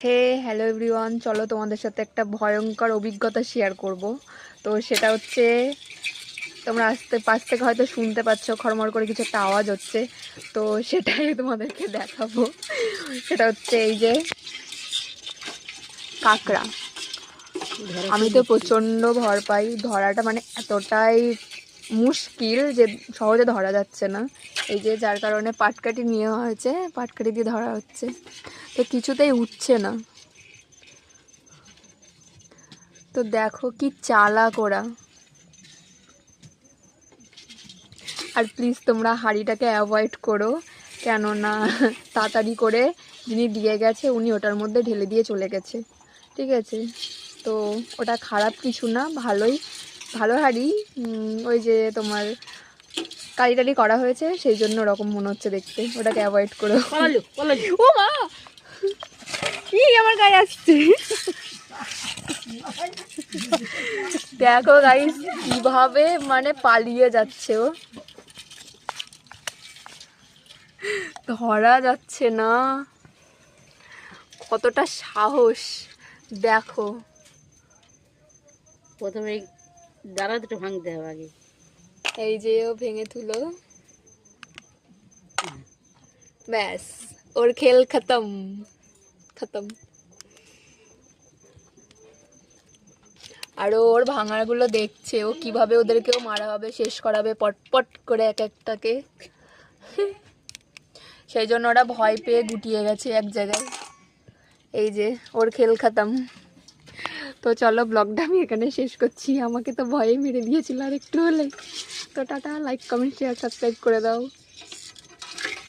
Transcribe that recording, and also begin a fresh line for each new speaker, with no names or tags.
হে hello everyone চলো তোমাদের সাথে একটা ভয়ঙ্কর অভিজ্ঞতা শেয়ার করব। তো সেটা হচ্ছে তোমরা আসতে পাশ থেকে হয়তো শুনতে পাচ্ছ খড়মড় করে কিছু একটা আওয়াজ হচ্ছে। তো সেটাই তোমাদেরকে দেখাবো। সেটা হচ্ছে এই যে কাঁকড়া। আমি তো প্রচণ্ড ভয় পাই। ধরাটা মানে এতটাই মুশকিল যে সহজে ধরা যাচ্ছে না। এই যে যার কারণে পাটকাঠি নেওয়া হয়েছে, পাটকাঠি দিয়ে ধরা হচ্ছে। তো কিছুতেই উঠছে না। তো দেখো কি চালা করা আর প্লিজ তোমরা হাঁড়িটাকে অ্যাভয়েড করো, কেননা তাড়াতাড়ি করে যিনি দিয়ে গেছে, উনি ওটার মধ্যে ঢেলে দিয়ে চলে গেছে। ঠিক আছে? তো ওটা খারাপ কিছু না, ভালোই ভালো হাঁড়ি ওই যে তোমার কালি টালি করা হয়েছে সেই জন্য ওরকম মনে হচ্ছে দেখতে। ওটাকে অ্যাভয়েড করো। ও মা! কি আমার গায়ে আসছে। দেখো গাইস কীভাবে মানে পালিয়ে যাচ্ছে ও। ধরা যাচ্ছে না। কতটা সাহস। দেখো।
প্রথমে দাঁড়া দুটো ভাঙতে হবে আগে।
এই যে ও ভেঙে তুলো। ব্যাস, ওর খেল খতম। খতম। আর ওর ভাঙারগুলো দেখছে, ও কীভাবে ওদেরকেও মারা হবে, শেষ করাবে, পটপট করে এক একটাকে। সেই জন্য ওরা ভয় পেয়ে গুটিয়ে গেছে এক জায়গায়। এই যে, ওর খেল খতম। তো চলো ব্লগটা আমি এখানে শেষ করছি। আমাকে তো ভয়ে মেরে দিয়েছিল আর একটু হলে। তো tata like comment share subscribe করে দাও।